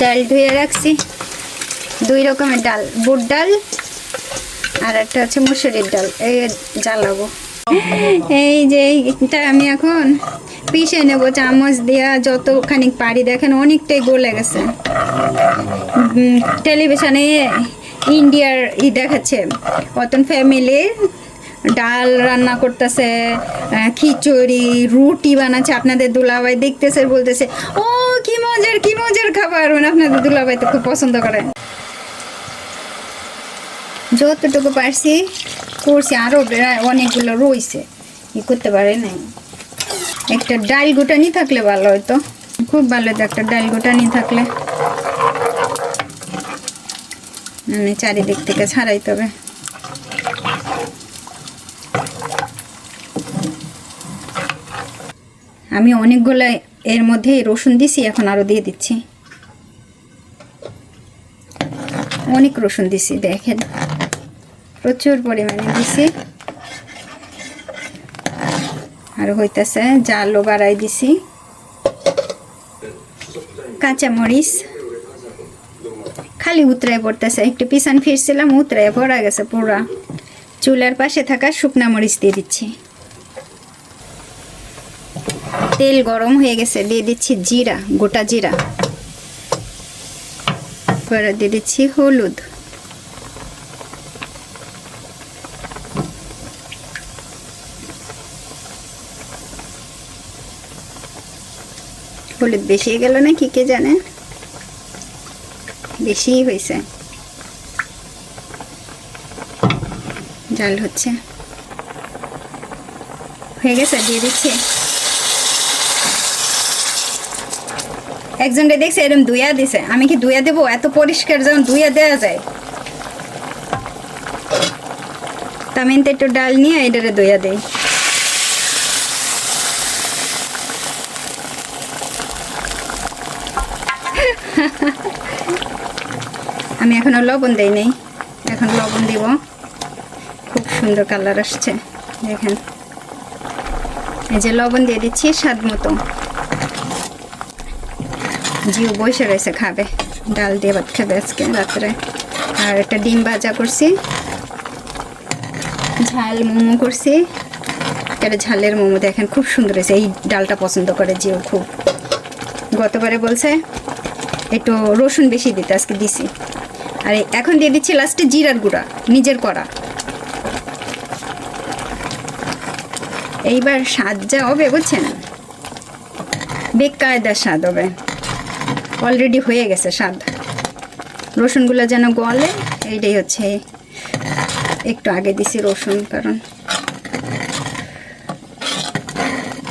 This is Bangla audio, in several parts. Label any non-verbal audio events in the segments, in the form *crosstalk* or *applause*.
ডাল ধুয়ে রাখছি। দুই রকমের ডাল, বুট ডাল আর একটা হচ্ছে মুসুরির ডাল, এই জ্বালাবো। এই যে এইটা আমি এখন পিষে নেব, চামচ দিয়া যতখানি পারি। দেখেন অনেকটাই গলে গেছে। টেলিভিশনে ইন্ডিয়ার ই দেখাচ্ছে, অতন ফ্যামিলি ডাল রান্না করতেছে খিচুড়ি, রুটি বানাচ্ছে, আপনাদের দুলাভাই দেখতেছে, বলতেছে, ও, কি মজার কি মজার খাবার। মানে আপনাদের দুলাভাই তো খুব পছন্দ করে। যতটুকু পারছি করছি আরও অনেকগুলো রয়েছে। ই করতে পারে নাই। একটা ডাল গোটানি থাকলে ভালো হতো খুব ভালো হতো একটা ডাল গোটানি থাকলে। মানে চারিদিক থেকে ছাড়াইতে হবে। আমি অনেকগুলো এর মধ্যে রসুন দিছি, এখন আরও দিয়ে দিচ্ছি। অনেক রসুন দিছি, দেখেন। প্রচুর পরিমাণে দিছি। আর হইতেছে, জালও বাড়াই দিছি। কাঁচামরিচ। খালি উতরায় পড়তেছে, একটু পিছন ফিরছিলাম, উতরায় পড়া গেছে পুরা। চুলার পাশে থাকা শুকনা মরিচ দিয়ে দিচ্ছি। তেল গরম হয়ে গেছে, দিয়ে দিচ্ছি জিরা, গোটা জিরা। এবারে দিয়ে দিচ্ছি হলুদ। হলুদ বেশি গেল না কি কে জানে? বেশি হয়েছে। জাল হচ্ছে। হয়ে গেছে, দিয়ে দিচ্ছি। একজনটা দেখছে এরকম দুইয়া দিছে। আমি কি দুইয়া দেবো? এত পরিষ্কার যেমন দুইয়া দেওয়া যায়। তা আমি তো একটু ডাল নিয়ে এটারে দইয়া দেই। আমি এখনও লবণ দেই নেই। এখন লবণ দিব। খুব সুন্দর কালার আসছে। দেখেন। এই যে লবণ দিয়ে দিচ্ছি স্বাদ মতো। জিও বসে রয়েছে, খাবে। ডাল দিয়ে ভাত খাবে আজকে রাত্রে। আর একটা ডিম ভাজা করছি। ঝাল মোমো করছি। একটা ঝালের মোমো, দেখেন খুব সুন্দর হয়েছে। এই ডালটা পছন্দ করে জিও খুব। গতবারে বলছে, একটু রসুন বেশি দিতে, আজকে দিছি। আর এখন দিয়ে দিচ্ছি লাস্টে জিরার গুঁড়া, নিজের করা। এইবার স্বাদ যা হবে, বুঝছেন? বেকায়দার স্বাদ হবে। অলরেডি হয়ে গেছে স্বাদ। রসুনগুলো যেন গলে, এইটাই হচ্ছে একটু আগে দিছি রসুন, কারণ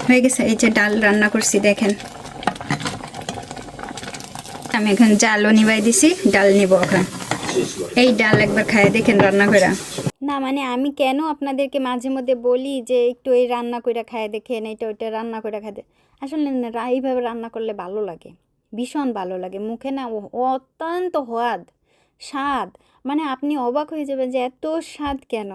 হয়ে গেছে। এই যে ডাল রান্না করছি, দেখেন। আমি এখন জালও নিবাই দিছি, ডাল নিব এখন। এই ডাল একবার খায়, দেখেন রান্না করে না মানে আমি কেন আপনাদেরকে মাঝে মধ্যে বলি যে একটু এই রান্না করে খায় দেখেন এটা ওইটা রান্না করে খায় আসলে না, এইভাবে রান্না করলে ভালো লাগে। ভীষণ ভালো লাগে। মুখে না অত্যন্ত স্বাদ স্বাদ। মানে আপনি অবাক হয়ে যাবেন যে এত স্বাদ কেন?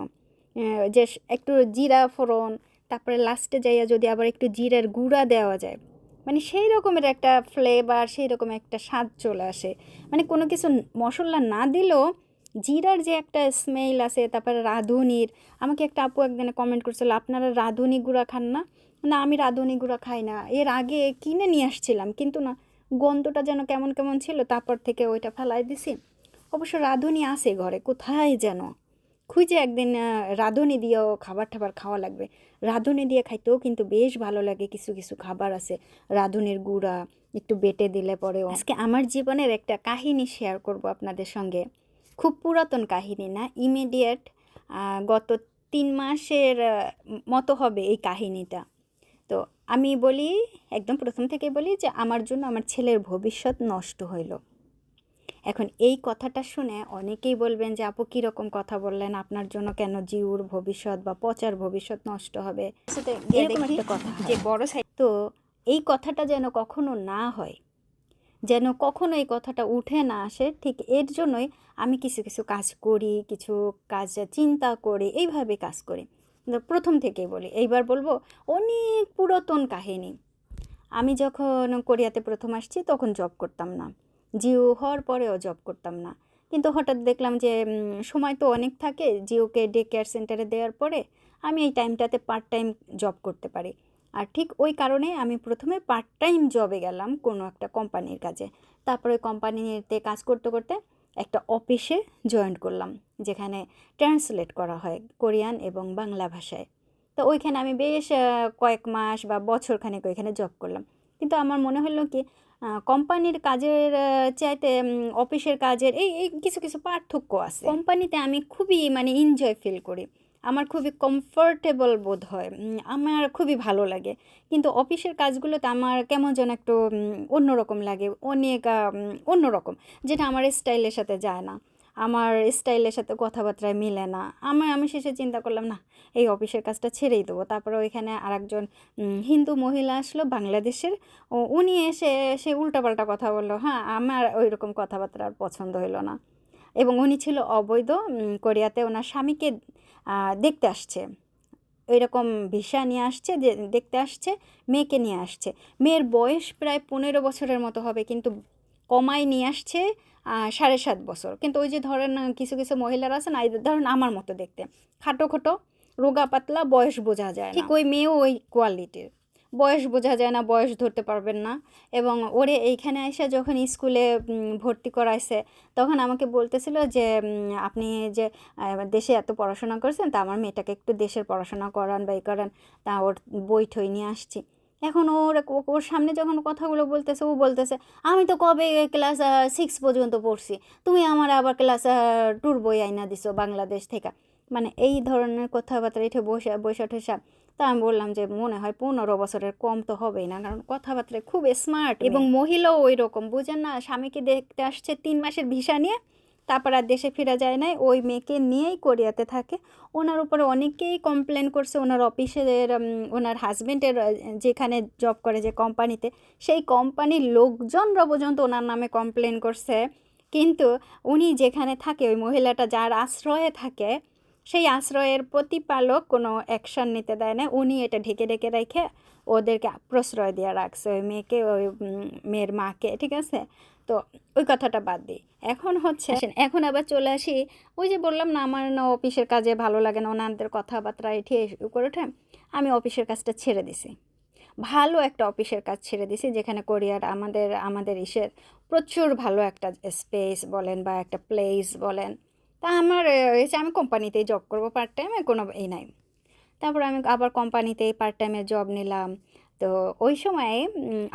যে একটু জিরা ফোড়ন, তারপরে লাস্টে যাইয়া যদি আবার একটু জিরার গুঁড়া দেওয়া যায় মানে সেই রকমের একটা ফ্লেভার সেই রকম একটা স্বাদ চলে আসে। মানে কোনো কিছু মশলা না দিলেও জিরার যে একটা স্মেল আছে, তারপরে রাঁধুনির, আমাকে একটা আপু একদিনে কমেন্ট করছিল, আপনারা রাঁধুনি গুঁড়া খান না? না, আমি রাঁধুনি গুঁড়া খাই না। এর আগে কিনে নিয়ে আসছিলাম, কিন্তু না গন্ধটা যেন কেমন কেমন ছিল, তারপর থেকে ওইটা ফেলাই দিছি। অবশ্য রাঁধুনি আছে ঘরে, কোথায় যেন? খুঁজে একদিন রাঁধুনি দিয়েও খাবার টাবার খাওয়া লাগবে। রাঁধুনি দিয়ে খাইতেও কিন্তু বেশ ভালো লাগে, কিছু কিছু খাবার আছে। রাঁধুনির গুঁড়া একটু বেটে দিলে পরেও আজকে আমার জীবনের একটা কাহিনী শেয়ার করব আপনাদের সঙ্গে। খুব পুরাতন কাহিনী না ইমিডিয়েট গত তিন মাসের মতো হবে এই কাহিনীটা। তো আমি বলি একদম প্রথম থেকে বলি যে আমার জন্য আমার ছেলের ভবিষ্যৎ নষ্ট হইল। এখন এই কথাটা শুনে অনেকেই বলবেন যে আপু কীরকম কথা বললেন? আপনার জন্য কেন জিউর ভবিষ্যৎ বা পচার ভবিষ্যৎ নষ্ট হবে? এরকম একটা কথা। যে বড় সাইজ তো এই কথাটা যেন কখনো না হয় যেন কখনো এই কথাটা উঠে না আসে ঠিক এর জন্যই আমি কিছু কিছু কাজ করি কিছু কাজ চিন্তা করি এইভাবে কাজ করি। প্রথম থেকেই বলি। এইবার বলব অনেক পুরাতন কাহিনী। আমি যখন কোরিয়াতে প্রথম আসছি তখন জব করতাম না। জিও হওয়ার পরেও জব করতাম না। কিন্তু হঠাৎ দেখলাম যে সময় তো অনেক থাকে, জিওকে ডে কেয়ার সেন্টারে দেওয়ার পরে আমি এই টাইমটাতে পার্ট টাইম জব করতে পারি। আর ঠিক ওই কারণে আমি প্রথমে পার্ট টাইম জবে গেলাম কোনো একটা কোম্পানির কাজে। তারপরে কোম্পানিতে কাজ করতে করতে একটা অফিসে জয়েন করলাম, যেখানে ট্রান্সলেট করা হয় কোরিয়ান এবং বাংলা ভাষায়। তো ওইখানে আমি বেশ কয়েক মাস বা বছরখানেক ওইখানে জব করলাম। কিন্তু আমার মনে হলো কি কোম্পানির কাজের চাইতে অফিসের কাজের এই এই কিছু কিছু পার্থক্য আছে। কোম্পানিতে আমি খুবই মানে এনজয় ফিল করি। আমার খুবই কমফোর্টেবল বোধ হয়। আমার খুবই ভালো লাগে। কিন্তু অফিসের কাজগুলোতে আমার কেমন যেন একটু অন্যরকম লাগে। অনেক অন্যরকম। যেটা আমার স্টাইলের সাথে যায় না। আমার স্টাইলের সাথে কথাবার্তায় মিলে না। আমার আমি শেষে চিন্তা করলাম না এই অফিসের কাজটা ছেড়েই দেবো। তারপরে ওইখানে আরেকজন উম, হিন্দু মহিলা আসলো বাংলাদেশের। ও উনি এসে সে উল্টাপাল্টা কথা বলল হ্যাঁ আমার ওই রকম কথাবার্তা আর পছন্দ হলো না। এবং উনি ছিল অবৈধ কোরিয়াতে ওনার স্বামীকে দেখতে আসছে। এরকম ভিসা নিয়ে আসছে দেখতে আসছে, মেয়েকে নিয়ে আসছে। মেয়ের বয়স প্রায় পনেরো বছরের মতো হবে, কিন্তু কমায় নিয়ে আসছে সাড়ে সাত বছর। কিন্তু ওই যে ধরেন, কিছু কিছু মহিলারা আছেন না ধরেন আমার মতো দেখতে। খাটো খাটো, রোগা পাতলা, বয়স বোঝা যায় ঠিক ওই মেয়েও ওই কোয়ালিটির বয়স বোঝা যায় না, বয়স ধরতে পারবেন না। এবং ওরে এইখানে এসে যখন স্কুলে ভর্তি করাইছে, তখন আমাকে বলতেছিল যে আপনি যে দেশে এত পড়াশোনা করছেন, তা আমার মেয়েটাকে একটু দেশের পড়াশোনা করান বা এই করান, তা ওর বই ঠই নিয়ে আসছি। এখন ওর ওর সামনে যখন কথাগুলো বলতেছে, ও বলতেছে, আমি তো কবে ক্লাস সিক্স পর্যন্ত পড়ছি, তুমি আমার আবার ক্লাস টুর বই আইনা দিছো বাংলাদেশ থেকে। মানে এই ধরনের কথাবার্তা, এঠে বসে বসে ঠেসা তা আমি বললাম যে মনে হয় পনেরো বছরের কম তো হবেই না কারণ কথাবার্তায় খুব স্মার্ট এবং মহিলাও ওই রকম বুঝেন না স্বামীকে দেখতে আসছে তিন মাসের ভিসা নিয়ে তারপর আর দেশে ফিরে যায় নাই ওই মেয়েকে নিয়েই কোরিয়াতে থাকে। ওনার উপরে অনেকেই কমপ্লেন করছে ওনার অফিসের ওনার হাজবেন্ডের যেখানে জব করে যে কোম্পানিতে সেই কোম্পানির লোকজনরা পর্যন্ত ওনার নামে কমপ্লেন করছে। কিন্তু উনি যেখানে থাকে ওই মহিলাটা যার আশ্রয়ে থাকে সেই আশ্রয়ের প্রতিপালক কোনো অ্যাকশন নিতে দেয় না। উনি এটা ঢেকে ঢেকে রেখে ওদেরকে প্রশ্রয় দিয়ে রাখছে। ওই মেয়েকে, ওই মেয়ের মাকে, ঠিক আছে? তো ওই কথাটা বাদ দিই। এখন হচ্ছে এখন আবার চলে আসি। ওই যে বললাম না, আমার না অফিসের কাজে ভালো লাগে না, ওনাদের কথাবার্তা এঠে করে ওঠে। আমি অফিসের কাজটা ছেড়ে দিছি। ভালো একটা অফিসের কাজ ছেড়ে দিছি, যেখানে কোরিয়ার আমাদের আমাদের ইসের প্রচুর ভালো একটা স্পেস বলেন বা একটা প্লেস বলেন। তা আমার হয়েছে আমি কোম্পানিতেই জব করব পার্ট টাইমে কোনো এই নাই। তারপর আমি আবার কোম্পানিতেই পার্ট টাইমে জব নিলাম। তো ওই সময়ে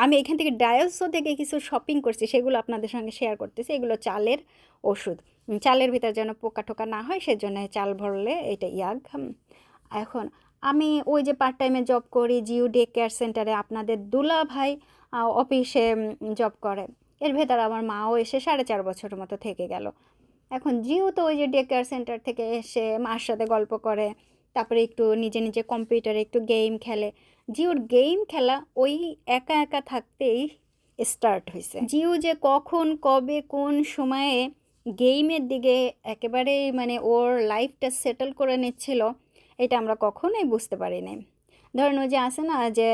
আমি এখান থেকে ডায়োসো থেকে কিছু শপিং করছি, সেগুলো আপনাদের সঙ্গে শেয়ার করতেছি। এগুলো চালের ওষুধ। চালের ভিতর যেন পোকা টোকা না হয়, সেজন্য চাল ভরলে এটা ইয়াগ এখন আমি ওই যে পার্ট টাইমে জব করি জিও ডে কেয়ার সেন্টারে আপনাদের দুলা ভাই অফিসে জব করে। এর ভেতর আমার মাও এসে সাড়ে চার বছরের মতো থেকে গেল। এখন জিও তো ওই যে ডে কেয়ার সেন্টার থেকে এসে মার সাথে গল্প করে, তারপরে একটু নিজে নিজে কম্পিউটারে একটু গেম খেলে। জিওর গেম খেলা ওই একা একা থাকতেই স্টার্ট হয়েছে জিও যে কখন, কবে, কোন সময়ে গেমের দিকে একেবারে মানে ওর লাইফটা সেটেল করে নিচ্ছিল, এটা আমরা কখনোই বুঝতে পারিনি ধরেন ওই যে আছে না যে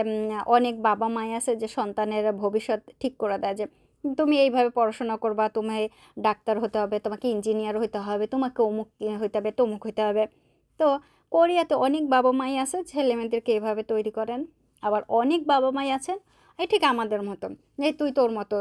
অনেক বাবা মাই আছে যে সন্তানের ভবিষ্যৎ ঠিক করে দেয় যে তুমি এইভাবে পড়াশোনা করবা, তোমায় ডাক্তার হতে হবে, তোমাকে ইঞ্জিনিয়ার হতে হবে, তোমাকে অমুক হইতে হবে, তমুক হইতে হবে। তো কোরিয়াতে অনেক বাবা মাই আছে ছেলে মেয়েদেরকে এভাবে তৈরি করেন। আবার অনেক বাবা মাই আছেন, এই ঠিক আমাদের মতো যে তুই তোর মতো,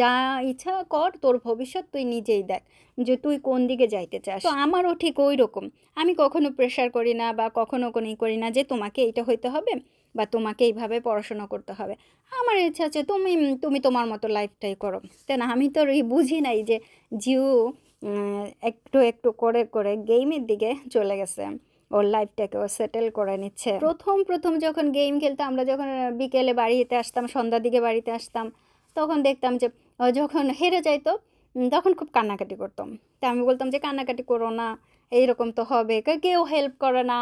যা ইচ্ছা কর, তোর ভবিষ্যৎ তুই নিজেই দেখ, যে তুই কোন দিকে যাইতে চাস। তো আমারও ঠিক ওই রকম আমি কখনো প্রেশার করি না বা কখনো কোনো করি না যে তোমাকে এইটা হইতে হবে। বা তোমাকে এইভাবে পড়াশোনা করতে হবে। আমার ইচ্ছা আছে তুমি তুমি তোমার মতো লাইফটাই করো। তাই না? আমি তো বুঝি নাই যে জিও একটু একটু করে করে গেমের দিকে চলে গেছে। ওর লাইফটাকে ও সেটেল করে নিচ্ছে। প্রথম প্রথম যখন গেম খেলতাম, আমরা যখন বিকেলে বাড়িতে আসতাম, সন্ধ্যার দিকে বাড়িতে আসতাম, তখন দেখতাম যে যখন হেরে যাইতো তখন খুব কান্নাকাটি করতাম। তা আমি বলতাম যে, কান্নাকাটি করো না। এইরকম তো হবে। কেউ হেল্প করে না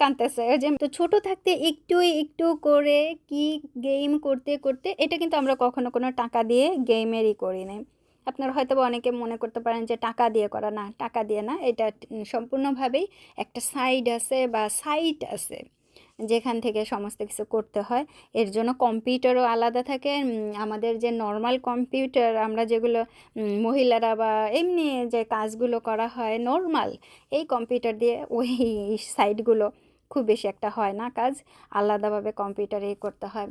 কানতেছে। যে, তো ছোট থাকতে একটু একটু করে কি গেম করতে করতে এটা কিন্তু আমরা কখনো কোনো টাকা দিয়ে গেমেরই করি নাই আপনারা হয়তো অনেকে মনে করতে পারেন যে টাকা দিয়ে করা না, টাকা দিয়ে না। এটা সম্পূর্ণভাবেই একটা সাইড আছে বা সাইট আছে। যেখান থেকে সমস্ত কিছু করতে হয়। এর জন্য কম্পিউটারও আলাদা থাকে। আমাদের যে নর্মাল কম্পিউটার আমরা যেগুলো মহিলারা বা এমনি যে কাজগুলো করা হয় নর্মাল এই কম্পিউটার দিয়ে ওই সাইডগুলো খুব বেশি একটা হয় না কাজ। আলাদাভাবে কম্পিউটারেই করতে হয়।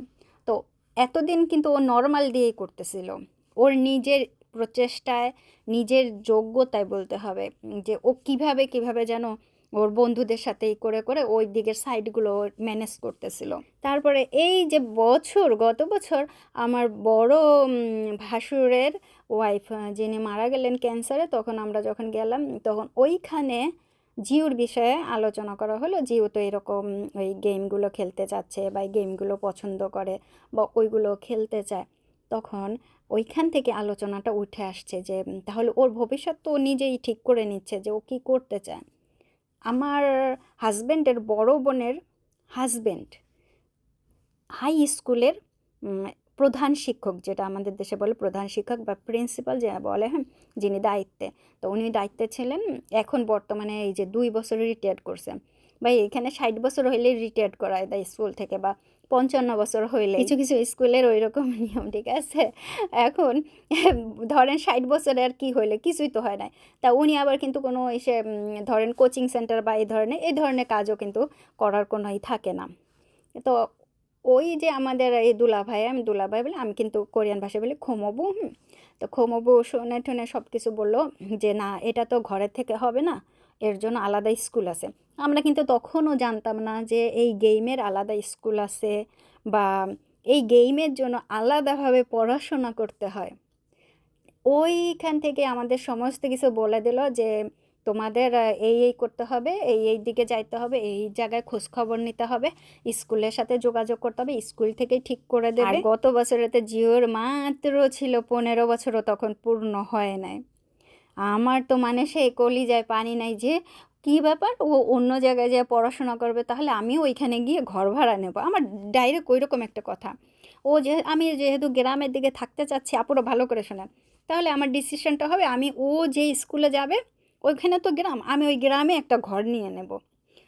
তো এতদিন কিন্তু ও নর্মাল দিয়েই করতেছিল। ওর নিজের প্রচেষ্টায়, নিজের যোগ্যতায় বলতে হবে, যে ও কীভাবে কীভাবে যেন ওর বন্ধুদের সাথে করে করে ওই দিকের সাইডগুলো ম্যানেজ করতেছিল। তারপরে এই যে বছর, গত বছর আমার বড় ভাসুরের ওয়াইফ যিনি মারা গেলেন ক্যান্সারে তখন আমরা যখন গেলাম, তখন ওইখানে জিওর বিষয়ে আলোচনা করা হলো। জিও তো এরকম ওই গেমগুলো খেলতে চাচ্ছে বা এই গেমগুলো পছন্দ করে বা ওইগুলো খেলতে চায়। তখন ওইখান থেকে আলোচনাটা উঠে আসছে যে তাহলে ওর ভবিষ্যৎ তো নিজেই ঠিক করে নিচ্ছে যে ও কী করতে চায়। আমার হাজব্যান্ডের বড় বোনের হাজব্যান্ড হাই স্কুলের প্রধান শিক্ষক, যেটা আমাদের দেশে বলে প্রধান শিক্ষক বা প্রিন্সিপাল যে বলে হ্যাঁ যিনি দায়িত্বে। তো উনি দায়িত্বে ছিলেন, এখন বর্তমানে এই যে দুই বছর রিটায়ার করছেন বা এখানে ষাট বছর হইলে রিটায়ার করায় দেয় স্কুল থেকে বা পঞ্চান্ন বছর হইলে কিছু কিছু স্কুলের ওই রকম *laughs* নিয়ম, ঠিক আছে? এখন *laughs* ধরেন ষাট বছরে আর কি হইলে কিছুই তো হয় না তা উনি আবার কিন্তু কোনো এসে ধরেন কোচিং সেন্টার বা এই ধরনের এই ধরনের কাজও কিন্তু করার কোনোই থাকে না। তো ওই যে আমাদের এই দুলা দুলাভাই, আমি দুলাভাই বলে, আমি কিন্তু কোরিয়ান ভাষায় বলি খোমবু তো খোমবু শুনে টুনে সব কিছু বলল যে, না, এটা তো ঘরের থেকে হবে না। এর জন্য আলাদা স্কুল আছে। আমরা কিন্তু তখনও জানতাম না যে এই গেমের আলাদা স্কুল আছে বা এই গেমের জন্য আলাদাভাবে পড়াশোনা করতে হয়। ওইখান থেকে আমাদের সমস্ত কিছু বলে দিল যে তোমাদের এই এই করতে হবে, এই এই দিকে যাইতে হবে, এই জায়গায় খোঁজ খবর নিতে হবে, স্কুলের সাথে যোগাযোগ করতে হবে, স্কুল থেকেই ঠিক করে দেবে। গত বছরেতে জিওর মাত্র ছিল পনেরো বছরও তখন পূর্ণ হয় নাই। আমার তো মানে সেই কলিজায় পানি নাই যে কি ব্যাপার? ও অন্য জায়গায় যে পড়াশোনা করবে তাহলে আমিও ওইখানে গিয়ে ঘর ভাড়া নেব। আমার ডাইরেক্ট ওই রকম একটা কথা। ও যে আমি যেহেতু গ্রামের দিকে থাকতে চাচ্ছি আপুরো ভালো করে শোনেন। তাহলে আমার ডিসিশনটা হবে আমি ও যে স্কুলে যাবে ওইখানে তো গ্রাম আমি ওই গ্রামে একটা ঘর নিয়ে নেব।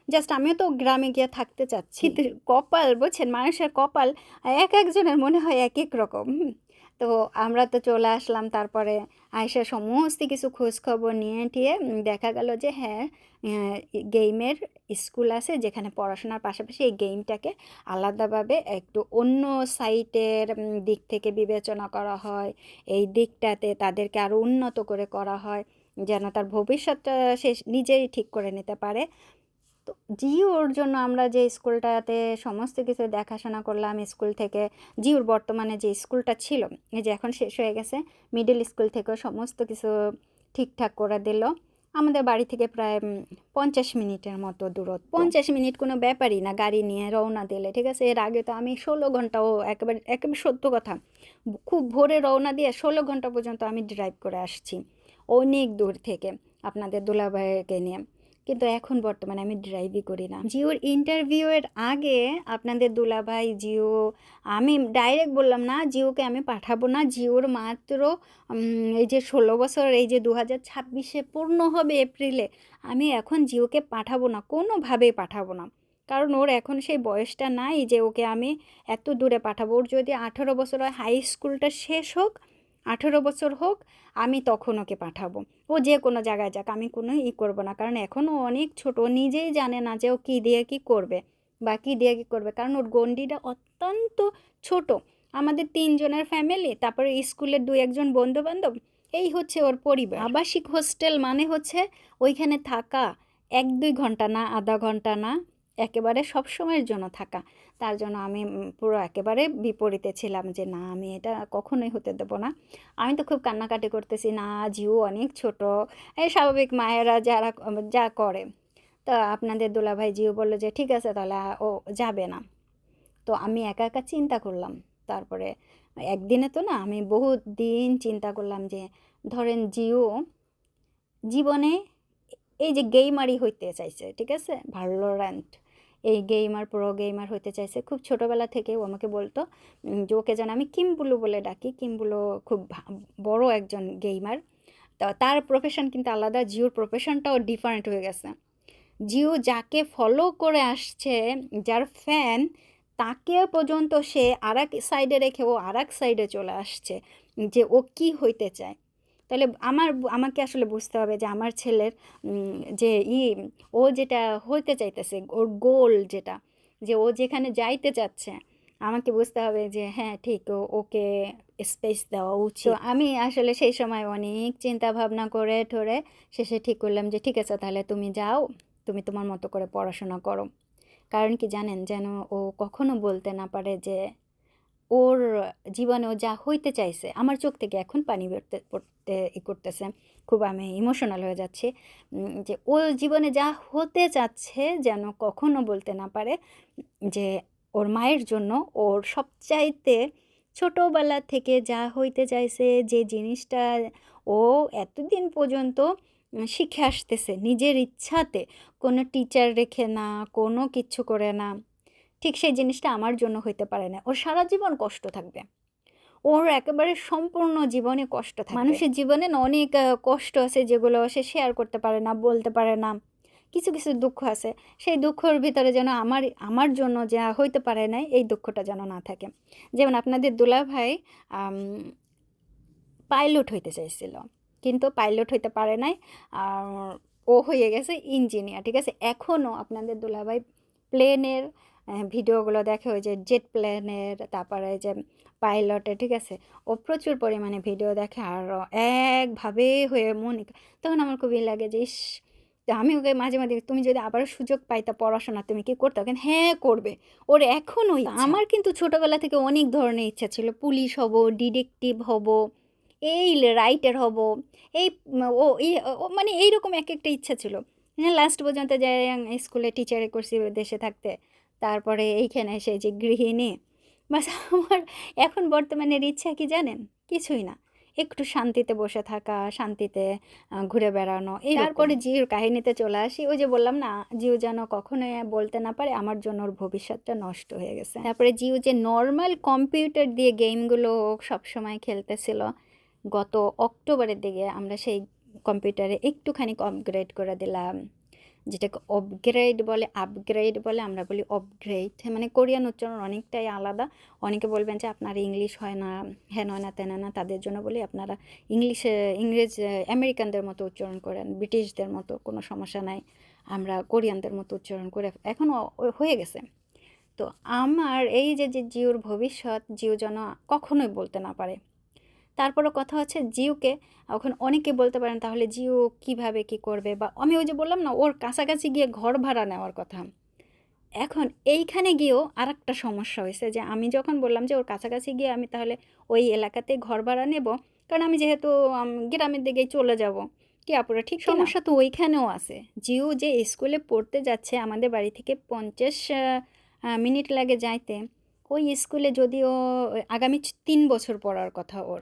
জাস্ট আমিও তো গ্রামে গিয়ে থাকতে চাচ্ছি। কপাল বলছেন মানুষের কপাল এক একজনের মনে হয় এক এক রকম। তো আমরা তো চলে আসলাম তারপরে আয়সা সমস্ত কিছু খোঁজখবর নিয়ে টিয়ে দেখা গেল যে হ্যাঁ গেমের স্কুল আছে যেখানে পড়াশোনার পাশাপাশি এই গেমটাকে আলাদাভাবে একটু অন্য সাইটের দিক থেকে বিবেচনা করা হয়। এই দিকটাতে তাদেরকে আরও উন্নত করে করা হয় যেন তার ভবিষ্যৎটা সে নিজেই ঠিক করে নিতে পারে। তো জিওর জন্য আমরা যে স্কুলটাতে সমস্ত কিছু দেখাশোনা করলাম স্কুল থেকে জিওর বর্তমানে যে স্কুলটা ছিল এই যে এখন শেষ হয়ে গেছে মিডল স্কুল থেকেও সমস্ত কিছু ঠিকঠাক করে দিল। আমাদের বাড়ি থেকে প্রায় পঞ্চাশ মিনিটের মতো দূরত্ব। পঞ্চাশ মিনিট কোনো ব্যাপারই না গাড়ি নিয়ে রওনা দিলে ঠিক আছে? এর আগে তো আমি ষোলো ঘন্টাও একেবারে একেবারে সত্য কথা খুব ভোরে রওনা দিয়ে ষোলো ঘণ্টা পর্যন্ত আমি ড্রাইভ করে আসছি। অনেক দূর থেকে আপনাদের দুলাভাইকে নিয়ে। কিন্তু এখন বর্তমানে আমি ড্রাইভই করি না। জিওর ইন্টারভিউয়ের আগে আপনাদের দুলাভাই জিও, আমি ডাইরেক্ট বললাম না, জিওকে আমি পাঠাবো না। জিওর মাত্র এই যে ষোলো বছর, এই যে দু হাজার ছাব্বিশে পূর্ণ হবে এপ্রিলে, আমি এখন জিওকে পাঠাবো না, কোনোভাবেই পাঠাবো না। কারণ ওর এখন সেই বয়সটা নাই যে ওকে আমি এত দূরে পাঠাবো। ওর যদি আঠেরো বছর হয় হাই স্কুলটা শেষ হোক আঠেরো বছর হোক, আমি তখন ওকে পাঠাবো। ও যে কোনো জায়গায় যাক, আমি কোনো ই করব না। কারণ এখনও অনেক ছোট, ও নিজেই জানে না যে ও কী দিয়ে কী করবে বা কী দিয়ে কী করবে। কারণ ওর গণ্ডিটা অত্যন্ত ছোট। আমাদের তিনজনের ফ্যামিলি তারপরে স্কুলের দু একজন বন্ধু বান্ধব এই হচ্ছে ওর পরিবার। আবাসিক হোস্টেল মানে হচ্ছে ওইখানে থাকা এক দুই ঘণ্টা না, আধা ঘণ্টা না, একেবারে সব সময়ের জন্য থাকা। তার জন্য আমি পুরো একেবারে বিপরীতে ছিলাম যে, না, আমি এটা কখনোই হতে দেবো না। আমি তো খুব কান্নাকাটি করতেছি, না, জিও অনেক ছোট। এই স্বাভাবিক মায়েরা যারা যা করে। তো আপনাদের দুলাভাই জিও বলল যে, ঠিক আছে, তাহলে ও যাবে না। তো আমি একা একা চিন্তা করলাম। তারপরে একদিনে তো না, আমি বহু দিন চিন্তা করলাম যে, ধরেন জিও জীবনে এই যে গেইমারি হইতে চাইছে, ঠিক আছে? ভালোরেন্ট এই গেইমার প্রো গেইমার হইতে চাইছে। খুব ছোটোবেলা থেকে ও আমাকে বলতো যে ওকে যেন আমি কিম্বুলু বলে ডাকি। কিম্বুলু খুব বড় একজন গেইমার তো তার প্রফেশন কিন্তু আলাদা, জিওর প্রফেশনটাও ডিফারেন্ট হয়ে গেছে। জিও যাকে ফলো করে আসছে, যার ফ্যান তাকে পর্যন্ত সে আর এক সাইডে রেখে ও আর এক সাইডে চলে আসছে, যে ও কি হইতে চায়। তাহলে আমার আমাকে আসলে বুঝতে হবে যে আমার ছেলের যে ই, ও যেটা হইতে চাইতেছে, ওর গোল যেটা, যে ও যেখানে যাইতে চাচ্ছে, আমাকে বুঝতে হবে যে হ্যাঁ ঠিক ওকে স্পেস দেওয়া উচিত। আমি আসলে সেই সময় অনেক চিন্তা ভাবনা করে ঠরে শেষে ঠিক করলাম যে ঠিক আছে, তাহলে তুমি যাও, তুমি তোমার মতো করে পড়াশোনা করো। কারণ কি জানেন, যেন ও কখনো বলতে না পারে যে ওর জীবনে ও যা হইতে চাইছে, আমার চোখ থেকে এখন পানি বেরতে, পড়তে ই করতেছে। খুব আমি ইমোশনাল হয়ে যাচ্ছি যে ও জীবনে যা হতে চাচ্ছে যেন কখনো বলতে না পারে, যে ওর মায়ের জন্য ওর সবচাইতে ছোটোবেলা থেকে যা হইতে চাইছে, যে জিনিসটা ও এতদিন পর্যন্ত শিখে আসতেছে, নিজের ইচ্ছাতে, কোনো টিচার রেখে না, কোনো কিছু করে না। ঠিক সেই জিনিসটা আমার জন্য হইতে পারে না। ওর সারা জীবন কষ্ট থাকবে। ওর একেবারে সম্পূর্ণ জীবনে কষ্ট থাকে মানুষের জীবনে না অনেক কষ্ট আছে যেগুলো সে শেয়ার করতে পারে না, বলতে পারে না। কিছু কিছু দুঃখ আছে। সেই দুঃখের ভিতরে যেন আমার আমার জন্য যা হইতে পারে না এই দুঃখটা যেন না থাকে। যেমন আপনাদের দুলা ভাই পাইলট হইতে চাইছিল। কিন্তু পাইলট হইতে পারে নাই। আর ও হয়ে গেছে ইঞ্জিনিয়ার ঠিক আছে? এখনও আপনাদের দুলাভাই প্লেনের ভিডিওগুলো দেখে ওই যে জেট প্লেনের তারপরে যে পাইলটে ঠিক আছে? ও প্রচুর পরিমাণে ভিডিও দেখে আর একভাবে হয়ে মনে তখন আমার খুবই লাগে যে ইস তো আমি ওকে মাঝে মাঝে তুমি যদি আবার সুযোগ পাইতা পড়াশোনা তুমি কি করতে? কিন্তু হ্যাঁ করবে। ওর এখনও আমার কিন্তু ছোটোবেলা থেকে অনেক ধরনের ইচ্ছা ছিল। পুলিশ হব ডিটেকটিভ হব এই রাইটার হব এই ও এই ও মানে এইরকম এক একটা ইচ্ছা ছিল। হ্যাঁ লাস্ট পর্যন্ত যাই স্কুলে টিচারে করছি দেশে থাকতে। তারপরে এইখানে এসে যে গৃহিণী বাস আমার এখন বর্তমানের ইচ্ছা কি জানেন? কিছুই না। একটু শান্তিতে বসে থাকা শান্তিতে ঘুরে বেড়ানো এই তারপরে জিওর কাহিনীতে চলে আসি। ওই যে বললাম না জিও যেন কখনোই বলতে না পারে আমার জন্য ওর ভবিষ্যৎটা নষ্ট হয়ে গেছে। তারপরে জিও যে নর্মাল কম্পিউটার দিয়ে গেমগুলো সবসময় খেলতেছিল গত অক্টোবরের দিকে আমরা সেই কম্পিউটারে একটুখানি আপগ্রেড করে দিলাম। যেটাকে আপগ্রেড বলে আপগ্রেড বলে আমরা বলি আপগ্রেড মানে কোরিয়ান উচ্চারণ অনেকটাই আলাদা। অনেকে বলবেন যে আপনার ইংলিশ হয় না হ্যান হয় না তেন হয় না, তাদের জন্য বলি আপনারা ইংলিশে, ইংরেজ, আমেরিকানদের মতো উচ্চারণ করেন, ব্রিটিশদের মতো কোনো সমস্যা নাই। আমরা কোরিয়ানদের মতো উচ্চারণ করে এখনও হয়ে গেছে। তো আমার এই যে যে জিওর ভবিষ্যৎ, জিও যেন কখনোই বলতে না পারে। তারপরে কথা হচ্ছে জিওকে, এখন অনেকে বলতে পারেন তাহলে জিও কীভাবে কি করবে? বা আমি ওই যে বললাম না, ওর কাছাকাছি গিয়ে ঘর ভাড়া নেওয়ার কথা। এখন এইখানে গিয়েও আর একটা সমস্যা হয়েছে যে আমি যখন বললাম যে ওর কাছাকাছি গিয়ে আমি তাহলে ওই এলাকাতে ঘর ভাড়া নেব, কারণ আমি যেহেতু গ্রামের দিকেই চলে যাব। কি আপুরা, ঠিক সমস্যা তো ওইখানেও আছে। জিও যে স্কুলে পড়তে যাচ্ছে আমাদের বাড়ি থেকে পঞ্চাশ মিনিট লাগে যাইতে, ওই স্কুলে যদিও আগামী তিন বছর পড়ার কথা ওর।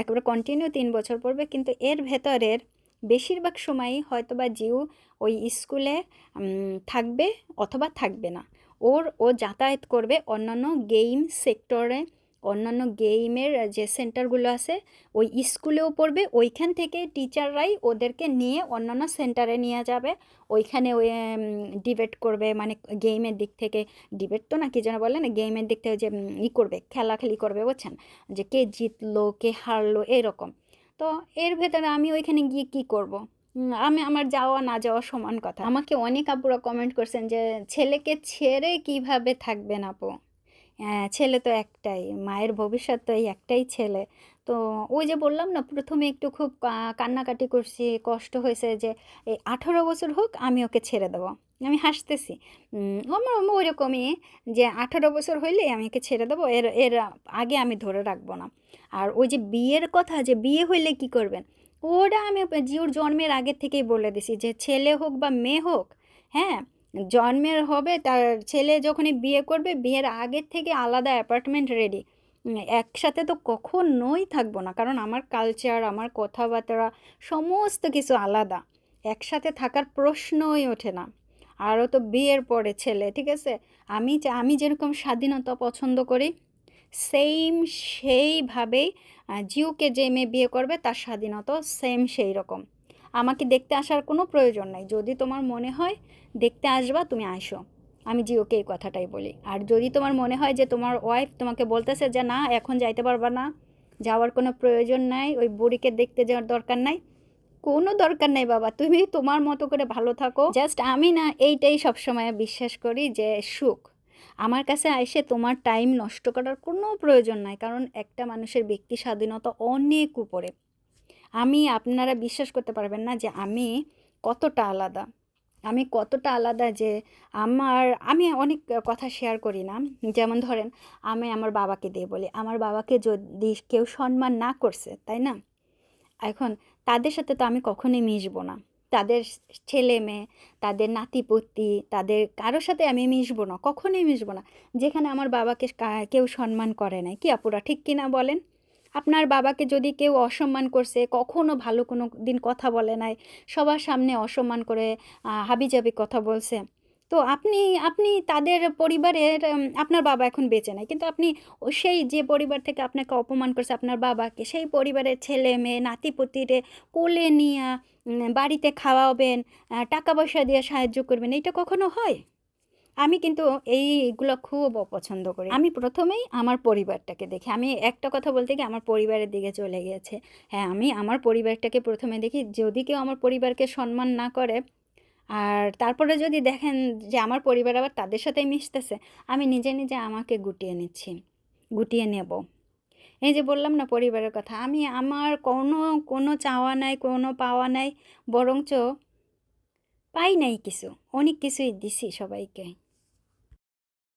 একেবারে কন্টিনিউ তিন বছর পড়বে, কিন্তু এর ভেতরের বেশিরভাগ সময়ই হয়তো বা জিউ ওই স্কুলে থাকবে অথবা থাকবে না। ওর, ও যাতায়াত করবে অন্যান্য গেম সেক্টরে অন্যান্য গেমের যে সেন্টারগুলো আছে, ওই স্কুলেও পড়বে। ওইখান থেকে টিচাররাই ওদেরকে নিয়ে অন্যান্য সেন্টারে নিয়ে যাবে। ওইখানে ওই ডিবেট করবে মানে গেমের দিক থেকে ডিবেট তো না, কি যেন বলে না গেমের দিক থেকে যে ই করবে, খেলাখেলি করবে, বুঝছেন? যে কে জিতলো, কে হারলো, এরকম। তো এর ভেতরে আমি ওইখানে গিয়ে কি করব। আমি, আমার যাওয়া না যাওয়া সমান কথা। আমাকে অনেক আপুরা কমেন্ট করছেন যে, ছেলেকে ছেড়ে কীভাবে থাকবেন আপু? ছেলে তো একটাই, মায়ের ভবিষ্যৎ তো এই একটাই ছেলে। তো ওই যে বললাম না, প্রথমে একটু খুব কান্নাকাটি করছি, কষ্ট হয়েছে যে এই আঠারো বছর হোক, আমি ওকে ছেড়ে দেবো। আমি হাসতেছি। আমার ওই রকমই যে আঠারো বছর হইলে আমি ওকে ছেড়ে দেবো, এর এর আগে আমি ধরে রাখব না। আর ওই যে বিয়ের কথা, যে বিয়ে হইলে কি করবেন? ওটা আমি জিওর জন্মের আগে থেকেই বলে দিছি যে ছেলে হোক বা মেয়ে হোক হ্যাঁ জন্মের হবে, তার ছেলে যখনই বিয়ে করবে, বিয়ের আগের থেকে আলাদা অ্যাপার্টমেন্ট রেডি একসাথে তো কখনোই থাকব না, কারণ আমার কালচার আমার কথাবার্তা, সমস্ত কিছু আলাদা। একসাথে থাকার প্রশ্নই ওঠে না। আরও তো বিয়ের পরে ছেলে, ঠিক আছে? আমি আমি যেরকম স্বাধীনতা পছন্দ করি সেম সেইভাবেই জিউকে যে মেয়ে বিয়ে করবে, তার স্বাধীনতা সেম সেই রকম আমাকে দেখতে আসার কোনো প্রয়োজন নাই। যদি তোমার মনে হয় দেখতে আসবা, তুমি আসো আমি জিওকে এই কথাটাই বলি। আর যদি তোমার মনে হয় যে তোমার ওয়াইফ তোমাকে বলতেছে যে, না, এখন যাইতে পারবা না, যাওয়ার কোনো প্রয়োজন নাই, ওই বুড়িকে দেখতে যাওয়ার দরকার নাই, কোনো দরকার নেই বাবা। তুমি তোমার মতো করে ভালো থাকো। জাস্ট আমি না এইটাই সবসময় বিশ্বাস করি যে, সুখ। আমার কাছে এসে তোমার টাইম নষ্ট করার কোনো প্রয়োজন নাই। কারণ একটা মানুষের ব্যক্তি স্বাধীনতা অনেক উপরে। আমি আপনারা বিশ্বাস করতে পারবেন না যে আমি কতটা আলাদা। আমি কতটা আলাদা যে আমার, আমি অনেক কথা শেয়ার করি না। যেমন ধরেন, আমি আমার বাবাকে দিয়ে বলি, আমার বাবাকে যদি কেউ সম্মান না করছে, তাই না? এখন তাদের সাথে তো আমি কখনোই মিশবো না। তাদের ছেলে মেয়ে, তাদের নাতিপুতি, তাদের কারোর সাথে আমি মিশবো না, কখনোই মিশবো না। যেখানে আমার বাবাকে কেউ সম্মান করে নাই। কি আপুরা, ঠিক কিনা বলেন? আপনার বাবাকে যদি কেউ অসম্মান করছে, কখনো ভালো কোনো দিন কথা বলে নাই, সবার সামনে অসম্মান করে হাবিজাবি কথা বলছে। তো আপনি আপনি তাদের পরিবারের আপনার বাবা এখন বেঁচে নাই, কিন্তু আপনি সেই যে পরিবার থেকে আপনাকে অপমান করছে আপনার বাবাকে, সেই পরিবারের ছেলে মেয়ে, নাতিপুতিরে কোলে নিয়ে বাড়িতে খাওয়াবেন টাকা পয়সা দিয়ে সাহায্য করবেন, এটা কখনো হয়? আমি কিন্তু এইগুলো খুব অপছন্দ করি। আমি প্রথমেই আমার পরিবারটাকে দেখি। আমি একটা কথা বলতে গিয়ে আমার পরিবারের দিকে চলে গিয়েছে। হ্যাঁ আমি আমার পরিবারটাকে প্রথমে দেখি যদি কেউ আমার পরিবারকে সম্মান না করে আর তারপরে যদি দেখেন যে আমার পরিবার আবার তাদের সাথেই মিশতেছে, আমি নিজে নিজে আমাকে গুটিয়ে নিচ্ছি, গুটিয়ে নেব। এই যে বললাম না পরিবারের কথা, আমি আমার কোনো কোনো চাওয়া নাই, কোনো পাওয়া নাই, বরঞ্চ পাই নাই কিছু, অনেক কিছুই দিছি সবাইকে।